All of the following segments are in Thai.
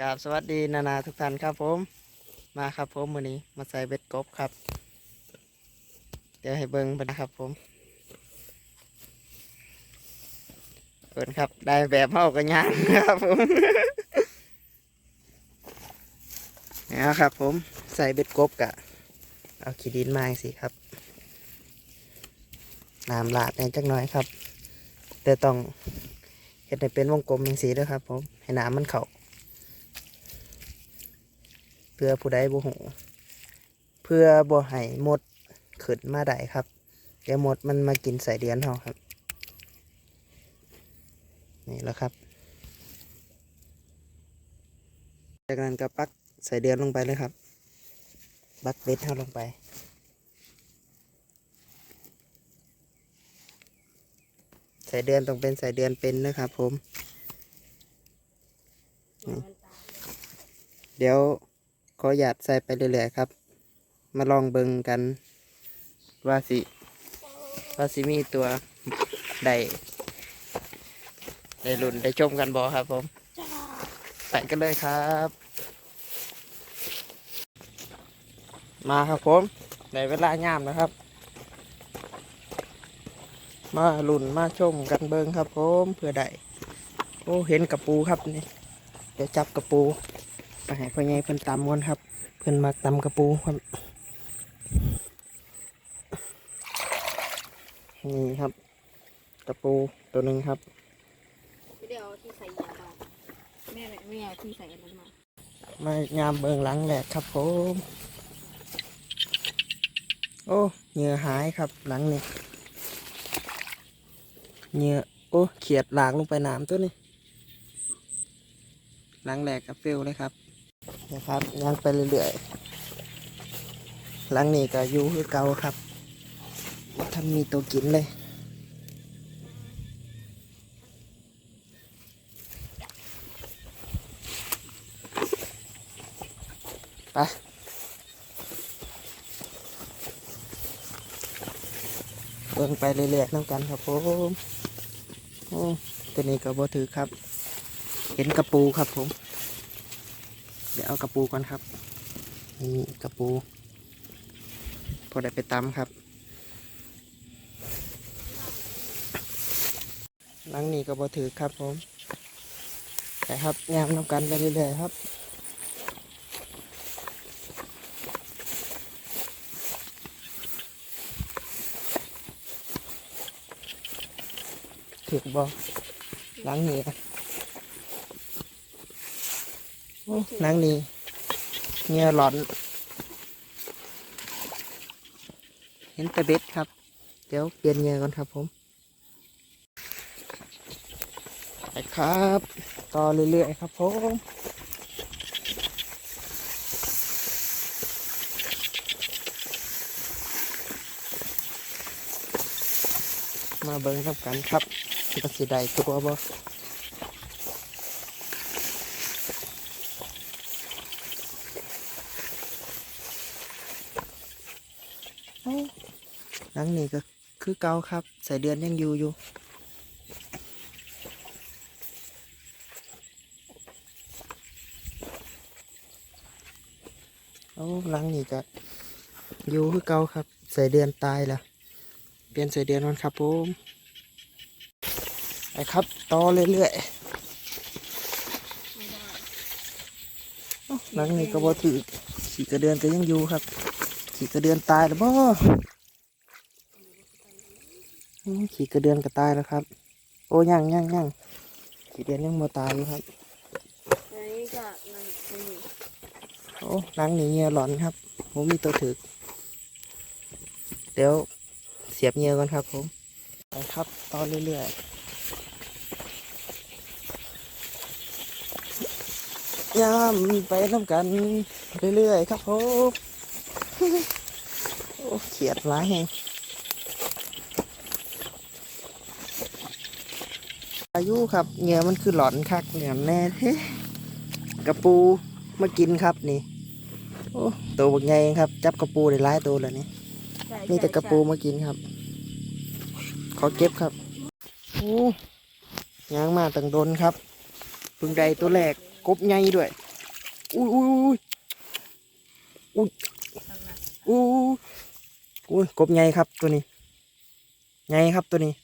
กราบสวัสดีนานาทุกท่านครับผม มาครับผมมือนี้มาใส่เบ็ดกบครับ เดี๋ยวให้เบิ้งไปนะครับผมเปิดครับ ได้แบบเฮากันย่างครับผมนี่ครับผมใส่เบ็ดกบกะ เอาขี้ดินมาสิครับน้ำลาดในจักหน่อยครับ แต่ต้องเห็ดให้เป็นวงกลมอย่างสีด้วยครับผม ให้น้ำมันเข้า เพื่อผู้ใดบ่หูเพื่อบ่ให้หมดขึ้นมาได้ครับเดี๋ยวหมดมันมากินใส่เดือนเฮาครับ นี่แล้วครับ จากนั้นก็ปักใส่เดือนลงไปเลยครับบักเบ็ดเฮาลงไปใส่เดือนต้องเป็นใส่เดือนเป็นนะครับผม เดี๋ยว อหยาดใส่ไปเรื่อยๆครับ มาลองเบิ่งกัน ว่าสิว่าสิมีตัวได้ได้รุ่นได้ชมกันบอครับผมไปกันเลยครับ มาครับผมในเวลายามนะครับ มาลุ่นมาชมกันเบิงครับผมเพื่อได้โอ้เห็นกระปูครับนี่เดี๋ยวจับกระปู ไปให้พ่อใหญ่เพิ่นตำก่อนครับ เพิ่นมาตำกระปูครับ นี่ครับ กระปูตัวหนึ่งครับไม่ได้เอาที่ใส่ยามาแม่ไม่ไม่เอาที่ใส่อันนั้นมามายามเบิงหลังแหลกครับผมโอ้เหงื่อหายครับหลังนี่เหงื่อโอ้เขียดหลากลงไปน้ำตัวนี้หลังแหลกกับเฟลเลยครับ นะครับย่างไปเรื่อยๆหลังนี้ก็อยู่คือเก่าครับบ่ท่านมีตัวกินเลยไปเบิ่งไปเรื่อยๆน้ำกันครับผมโอ้ตัวนี้ก็บ่ถือครับ เห็นกระปูครับผม เดี๋ยวเอากระปูก่อนครับ นี่กระปู พอได้ไปตำครับ หลังนี้ก็บ่ถือครับผมแต่ครับยามน้ำกันไปเรื่อยๆครับถึกบอหลังนี้ อะโอ้หลังนี้เงียหลอน เห็นต่เบ็ดครับ เดี๋ยวเปลี่ยนเงียก่อนครับผมไปครับ ต่อเรื่อยๆครับผมมาเบิ้งครับกันครับว่าสิได้ตัวบ่เอ้า หลังนี้ก็คือเก่าครับใส่เดือนยังอยู่อยู่โอ้หลังนี้ก็อยู่คือเก่าครับ ใส่เดือนตายแล้วเปลี่ยนใส่เดือนมันครับผมไปครับต่อเรื่อยไม่ได้ๆเอ้าหลังนี้ก็บ่ถือขี่กระเดือนก็ยังอยู่ครับขี่กระเดือนตายแล้วบ่อืม ขี่กระเดือนก็ตายแล้วครับ โอ้ยังยังยังขี่เดือนยังบ่ตายอยู่ครับอันนี้ก็มันมันมีโอ้หลังนี้เงียหลอนครับผมมีตัวถือเดี๋ยวเสียบเงียก่อนครับผมไปครับต่อเรื่อยๆย่ามไปน้ำกันเรื่อยๆครับผมโอ้เขียดร้ายแหง อายุครับเงียมันคือหลอนคักเหนียวแน่เฮ้กระปูมากินครับนี่โอ้ตัวบักใหญ่ครับ จับกระปูได้หลายตัวแล้วนี่ใช่มีแต่กระปูมากินครับ ขอเก็บครับโอ้ยางมาตั้งโดนครับเพึ่งใดตัวแรกกบใหญ่ด้วยใอุ้ยอุ้ยอุ้ยทางนั้นอุ้ยอุ้ยกบใหญ่ครับตัวนี้ใหญ่ครับตัวนี้แ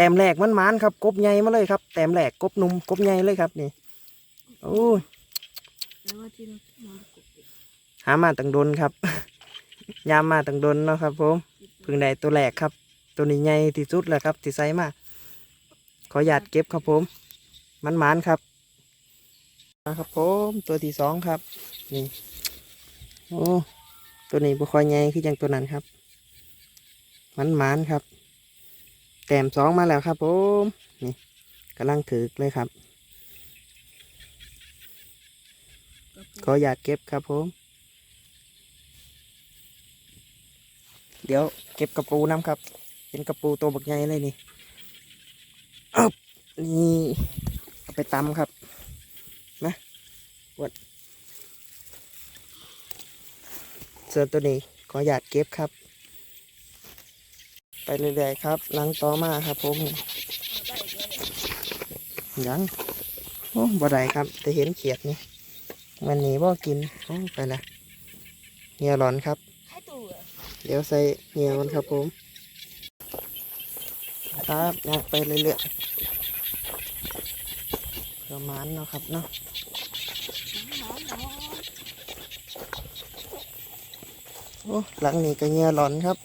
ต้มแรกมันมานครับ กบใหญ่มาเลยครับ แต้มแรกกบหนุ่มกบใหญ่เลยครับนี่โอ้ยหามาตั้งดนครับยามมาตั้งดนเนาะครับผมเพึ่งได้ตัวแรกครับ ตัวนี้ใหญ่ที่สุดแล้วครับที่ใส่มาขอหยาดเก็บครับผมมันมานครับนะครับผมตัวที่สองครับนี่โอ้ตัวนี้บุคอยใหญ่คือย่างตัวนั้นครับมันมานครับ แต้มสองมาแล้วครับผมนี่กำลังถือเลยครับ ขอหยาดเก็บครับผม เดี๋ยวเก็บกระปูน้ำครับ เป็นกระปูตัวบักใหญ่เลยนี่อ๊บนี่เอาไปตำครับนะวดส่วนตัวนี้ขอหยาดเก็บครับ เรื่อยๆครับหลังต่อมาครับผมยังโอ้บ่ได้ครับ แต่เห็นเขียดนี่มันหนีบ่กินโอ้ไปละเหี่ยร้อนครับ เดี๋ยวใส่เหนียวกันครับผมครับอยากไปเรื่อยๆประมาณเนาะครับเนาะน้องน้องโอ้หลังนี้ก็เงียหลอนครับ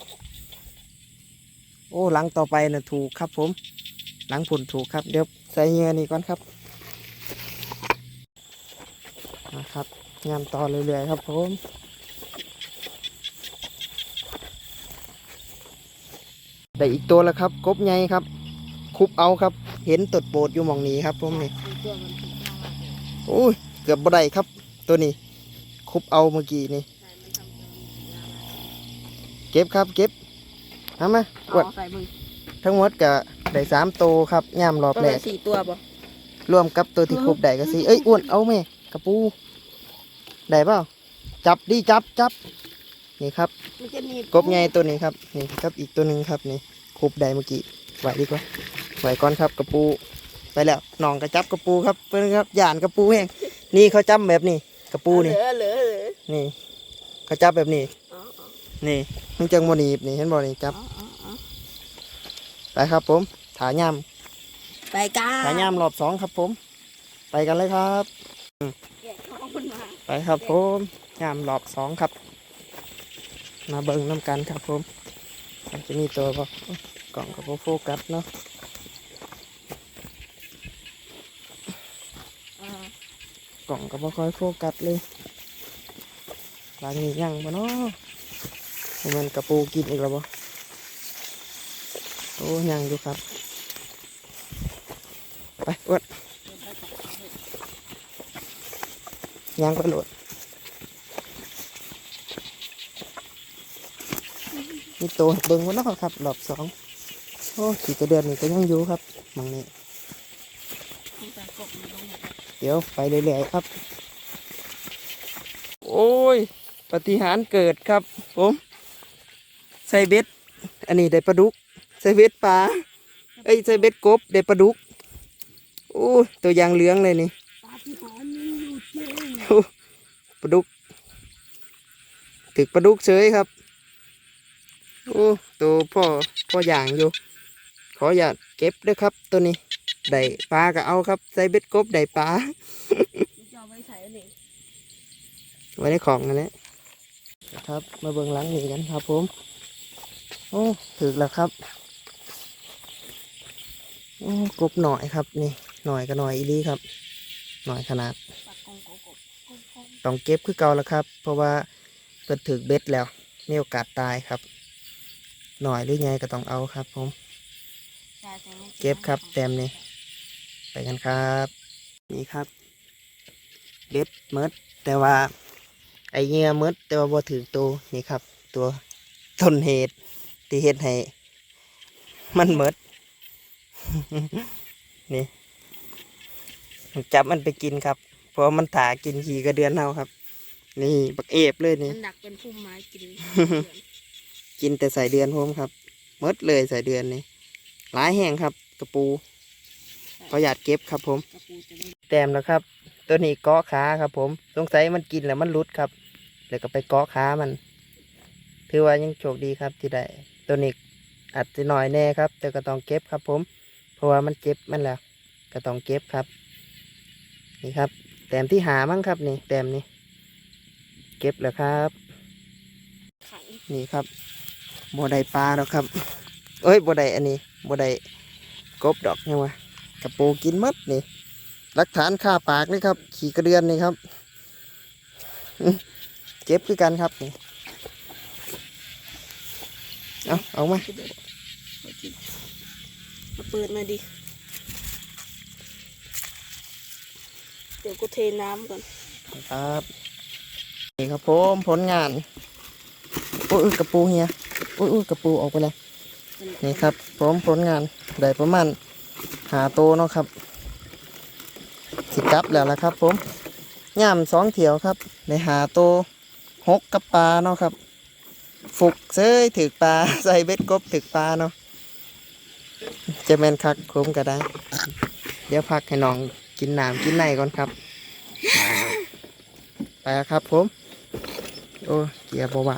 อ้หลังต่อไปน่ะถูกครับ ผม หลังผุนถูกครับ เดี๋ยวใส่เงียนี่ก่อนครับนะครับงานต่อเรื่อยๆครับ ผมได้อีกตัวแล้วครับกบใหญ่ครับ คุบเอาครับ เห็นตดโปดอยู่มองนี้ครับผมนี่โอ้ยเกือบบ่ได้ครับ ตัวนี้ คุบเอาเมื่อกี้นี่ เก็บครับเก็บ เอามาเอากวดใส่มึงทั้งหมดก็ได้สามตัวครับย่ามรอบตัวแรละกสี่ตัวบ่รวมกับตัวที่คุบได้ก็สิเอ้ยอ้วนเอาแม่กระปูได้เปล่าจับดิจับจับนี่ครับ มันจะมีกบใหญ่ตัวนี้ครับนี่ครับอีกตัวหนึ่งครับนี่คุบได้เมื่อกี้ไหวดีกว่าไหวก่อนครับกระปูไปแล้วน้องก็จับกระปูครับเพื่อนครับย่านกระปูแห้งนี่เขาจับแบบนี้กระปูนี่เหลือเหลือเหลือนี่เขาจับแบบนี้อ๋ออ๋อ นี่มันจังโมนีบนี่เห็นบ่นี่จับอ๋ออ๋ออ๋อไปครับผมถาย่ไปกันำถาย่ำรอบสองครับผม ไปกันเลยครับแกะท้องมันมาไปครับผมย่ำรอบสองครับ มาเบิ่งน้ำกันครับผมมันจะมีตัวบ่กล่องกับโฟกัสเนาะอ่ากล่องกับค่อยโฟกัสเลยหลังนี้ยังบ่เนาะ มันกระปูกินอีกแล้วบ่โอ้ยังอยู่ครับ ไปอวดยางไปโหลดมีตัวเบิ่งวันนอกครับรอบสองโอ้ขี่กระเดือนนี่ก็ยังอยู่ครับมังนี่เดี๋ยวไปเรื่อยๆครับ โอ้ย ปฏิหารเกิดครับผม ใส่เบ็ด อันนี้ได้ปลาดุก ใส่เบ็ดปลา เอ้ยใส่เบ็ดกบได้ปลาดุกโอ้ยตัวอยางเหลืองเลยนี่ปาฏิหาริย์มีอยู่จริงโอ้ปลาดุก ถึกปลาดุกเฉยครับ โอ้ตัวพ่อพ่ออย่างอยู่ ขออย่าตเก็บด้วยครับ ตัวนี้ได้ปลาก็เอาครับ ใส่เบ็ดกบได้ปลาจะเอาไว้ใส่อันนี้ไว้ในของนั่นแหละครับ มาเบิ่งหลังนี่กันครับผมโอ้ถึกแล้วครับ โอ้กบหน่อยครับนี่หน่อยก็หน่อยอีหลีครับ หน่อยขนาดปากกงกบกบกบกบต้องเก็บคือเก่าแล้วครับ เพราะว่าเปิดถึกเบ็ดแล้วมีโอกาสตายครับ หน่อยหรือไงก็ต้องเอาครับผมใช่แต่ไม่เก็บครับเต็มนี่ไปกันครับ นี่ครับเบ็ดหมดแต่ว่าไอเงี้ยหมดแต่ว่าบ่ถือตัวนี่ครับ ตัวต้นเหตุ ที่เฮ็ดให้ มันหมดนี่จับมันไปกินครับ เพราะว่ามันถากินขี่กระเดือนเฮาครับ นี่บักเอฟเลยนี่มันดักเป็นพุ่มไม้กินกินแต่ใส่เดือนพร้อมครับหมดเลยใส่เดือนนี่หลายแห้งครับ กระปูขอหยาดเก็บครับผมกระปูจะไม่แต้มแล้วครับ ตัวนี้เกาะขาครับ ผม สงสัยมันกินแล้วมันหลุดครับแล้วก็ไปเกาะขามัน ถือว่ายังโชคดีครับที่ได้ ตัวนี้อาจจะหน่อยแน่ครับ แต่ก็ต้องเก็บครับผม เพราะว่ามันเจ็บมันแล้วก็ต้องเก็บครับ นี่ครับ แต้มที่หามั้งครับนี่แต้มนี้ เก็บแล้วครับนี่ครับบัวไดปลาแล้วครับ เอ้ยบัวไดอันนี้บัวไดกบดอกเนี่ยวะกระปูกินมัดนี่หลักฐานค่าปากนี่ครับ ขี่กระเดือนนี่ครับ เก็บคือกันครับนี่ เอาเอามามาเปิดมาดิ เดี๋ยวกูเทน้ำก่อน ครับนี่ครับผมผลงานอุ้ยอุ้ยกระปูเฮียอุ้ยอุ้ยกระปูออกไปเลยนี่ครับผมผลงานได้ประมาณหาโตวเนาะครับ สิกลับแล้วละครับ ผมย่ามสองเถียวครับในหาโตวหกกับปลาเนาะครับ ฝึกเซยถือปลาใส่เบ็ดกบถือปลาเนาะจะแมนคักคุ้มก็ได้ เดี๋ยวพักให้น้องกินน้ำกินในก่อนครับ ไปครับผมโอ้เกียร์บวา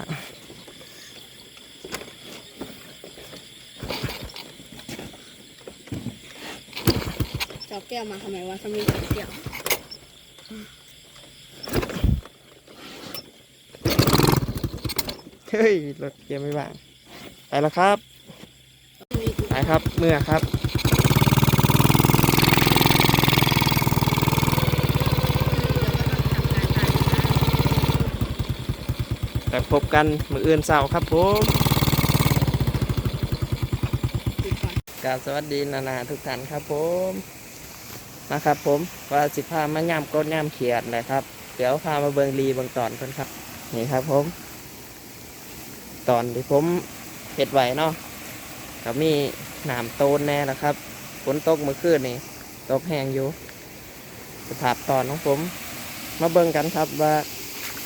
จับแก้วมาทำไมวะถ้ามีจับแก้ว เฮ้ยรถเกียร์ไม่วาง ไปแล้วครับไปครับเมื่อครับแต่พบกันมืออื่นเสาร์ครับผมก่อนกราบสวัสดีนานาทุกท่านครับผมนะครับผมว่าสิพามาย่ำก้นย่ำเขียดนะครับ เดี๋ยวพามาเบิงรีเบิงตอนเพิ่นครับ นี่ครับผม ตอนที่ผมเห็ดไหวเนาะก็มีหนามโตนแน่ละครับฝนตกเมื่อคืนนี่ตกแห้งอยู่สภาพตอนของผม มาเบิ่งกันครับว่า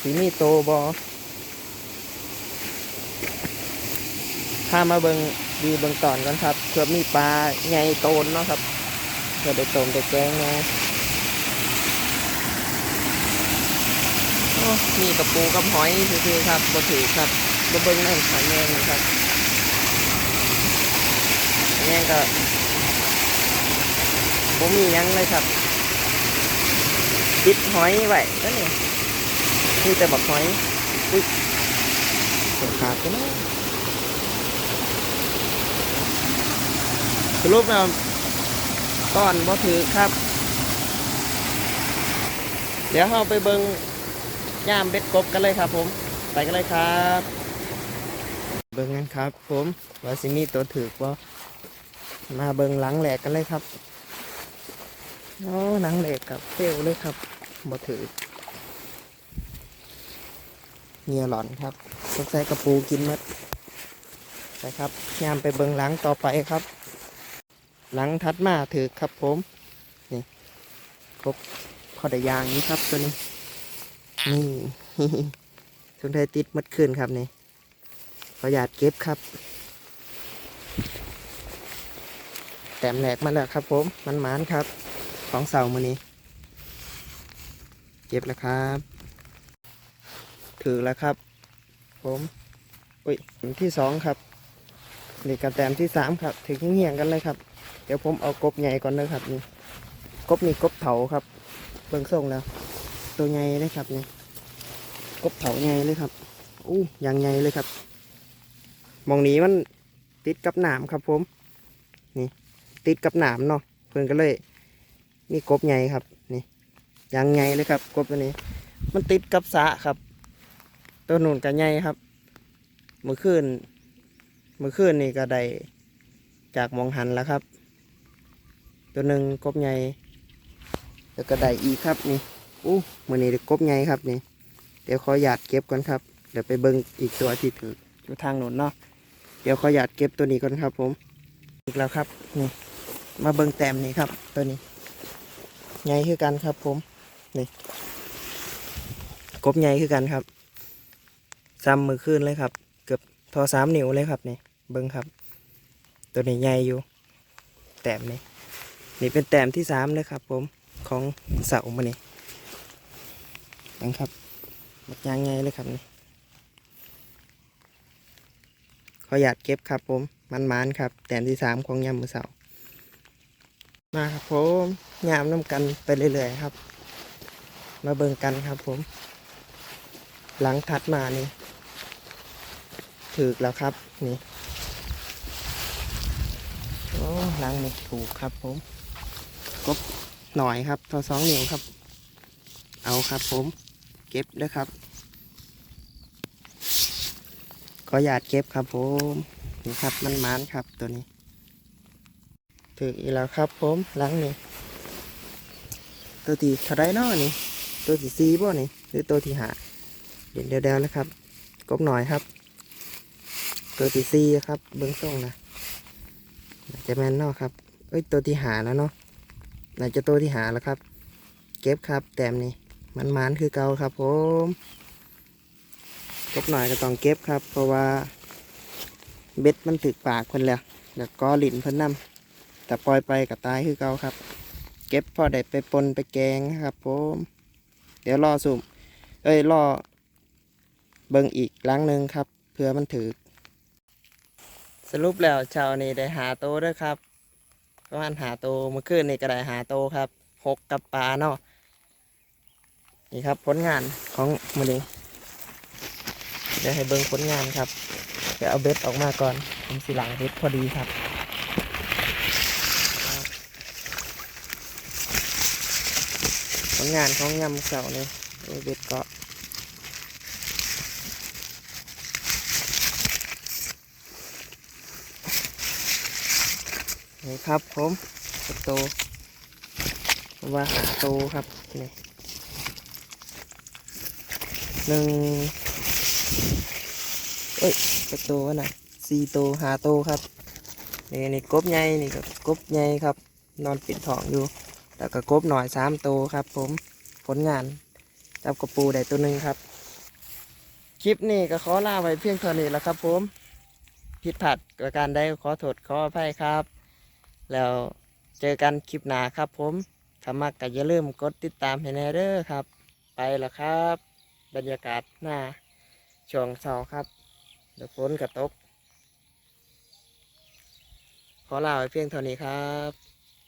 สีมีโตบอพามาเบิ่งดีเบิ่งตอนกันครับเพื่อมีปลาใหญ่โตนเนาะครับเพื่อได้โตนได้แกงไงโอ้มีกระปูกับหอยคือๆครับบ่ถือครับ บ่เบิ่งนั่นหอยแมงนะครับหอยแมงก็ผมมียังเลยครับติดหอยไว้นั่นนี่นี่แต่บักหอยอุ้ยเสียขาดกันนะสรุปแล้วก้อนบ่ถือครับ เดี๋ยวเราไปเบิงย่ามเบ็ดกบกันเลยครับผม ไปกันเลยครับ เบิงกันครับ ผมว่าสิมีตัวถือบ่มาเบิงหลังแหลกกันเลยครับโอ้หนังแหลกกับเฟลเลยครับบ่ถือเงียหลอนครับสงสัยกระปูกินมัดไปครับยามไปเบิงหลังต่อไปครับ หลังทัดมาถือครับผมนี่ครบพอได้ยางนี้ครับตัวนี้นี่สงสัยติดมัดขึ้นครับนี่ ขอหยาดเก็บครับ แต้มแหลกมาแล้วครับผมมันหมานครับ ของเสามือนี้ เก็บแล้วครับ ถือแล้วครับ ผมอุ้ยที่สองครับนี่กับแต้มที่สามครับถือเงี่ยงกันเลยครับ เดี๋ยวผมเอากบใหญ่ก่อนเลยครับนี่กบนี่กบเถาครับเบิ่งส่งแล้ว ตัวใหญ่เลยครับนี่กบเถาใหญ่เลยครับอู้อย่างใหญ่เลยครับ มองนี้มันติดกับหนามครับผม นี่ ติดกับหนามเนาะเพื่อนก็เลย มีกบใหญ่ครับนี่ย่างใหญ่เลยครับ กบตัวนี้ มันติดกับสะครับ ตัวนูนก็ใหญ่ครับ เมื่อคืนเมื่อคืนนี่ก็ได้จากมองหันแล้วครับ ตัวหนึ่งกบใหญ่แล้วก็ได้อีกครับนี่อู้มือนี้กบใหญ่ครับนี่เดี๋ยวขอหยาดเก็บก่อนครับ เดี๋ยวไปเบิ้งอีกตัวที่ถืออยู่ทางโน้นเนาะ เดี๋ยวขอหยาดเก็บตัวนี้ก่อนครับผม อีกแล้วครับนี่มาเบิ้งแต้มนี่ครับ ตัวนี้ใหญ่คือกันครับ ผมนี่กบใหญ่คือกันครับซ้ำมือขึ้นเลยครับ เกือบทอสามนิ้วเลยครับนี่เบิ้งครับ ตัวนี้ใหญ่อยู่ แต้มนี่นี่เป็นแต้มที่สามเลยครับ ผมของเสามานี่ยังครับหมดยางไงเลยครับนี่ ขอยาดเก็บครับผมมันมานครับแต้มที่สามของยามมือเสามาครับผมยามน้ำกันไปเรื่อยๆครับ มาเบิ่งกันครับผม หลังถัดมานี่ถูกแล้วครับนี่โอ้หลังนี่ถูกครับผมกบหน่อยครับทอสองนิ้วครับ เอาครับผม เก็บด้วยครับ ข อหยาดเก็บครับผมนี่ครับมันมันครับตัวนี้ถึกอีกแล้วครับผมหลังนี่ตัวที่เท่าไรเนาะนี่ ตัวที่สี่บ่นี่หรือตัวที่หาเดี๋ยวเดียวๆนะครับกบหน่อยครับ ตัวที่สี่ครับเบิ้องส่งนะจะแมนเนาะครับ เอ้ยตัวที่หาแล้วเนาะน่าจะตัวที่หาแล้วครับ เก็บครับ แต้มนี่มันมันคือเก่าครับผม กบหน่อยก็ต้องเก็บครับ เพราะว่าเบ็ดมันถึกปากคนแล้วแล้วก็ลิ้นเพิ่นนำแต่ปล่อยไปก็ตายคือเก่าครับ เก็บพอได้ไปปนไปแกงครับผมเดี๋ยวรอสุ่มเอ้ยรอเบิ่งอีกครั้งหนึ่งครับเพื่อมันถือสรุปแล้วเช้านี้ได้หาโตด้วยครับประมาณหาโตเมื่อคืนนี่ก็ได้หาโตครับหกกับปลาเนาะนี่ครับผลงานของมือนี้ เดี๋ยวให้เบิ่งผลงานครับ เดี๋ยวเอาเบ็ดออกมาก่อน ผมสิหลังเบ็ดพอดีครับผลงานของยำเสาเนี่ยโอ้ยเบ็ดเกาะนี่ครับผมประตูว่าหาโตครับนี่หนึ่ง เอ้ยประตูวะนะสี่โตหาโตครับนี่นี่กบใหญ่นี่ก็กบใหญ่ครับ นอนปิดท้องอยู่ แล้วก็กบหน่อยสามตัวครับ ผมผลงานจับกระปูได้ตัวหนึ่งครับ คลิปนี้ก็ขอลาไว้เพียงเท่านี้แล้วครับ ผมผิดพลาดประการใดขอโทษขออภัยครับ แล้วเจอกันคลิปหน้าครับ ผมถ้ามักก็อย่าลืมกดติดตามให้แน่เด้อครับ ไปแล้วครับ บรรยากาศหน้าช่วงเช้าครับ เดี๋ยวฝนกระตก ขอลาไว้เพียงเท่านี้ครับ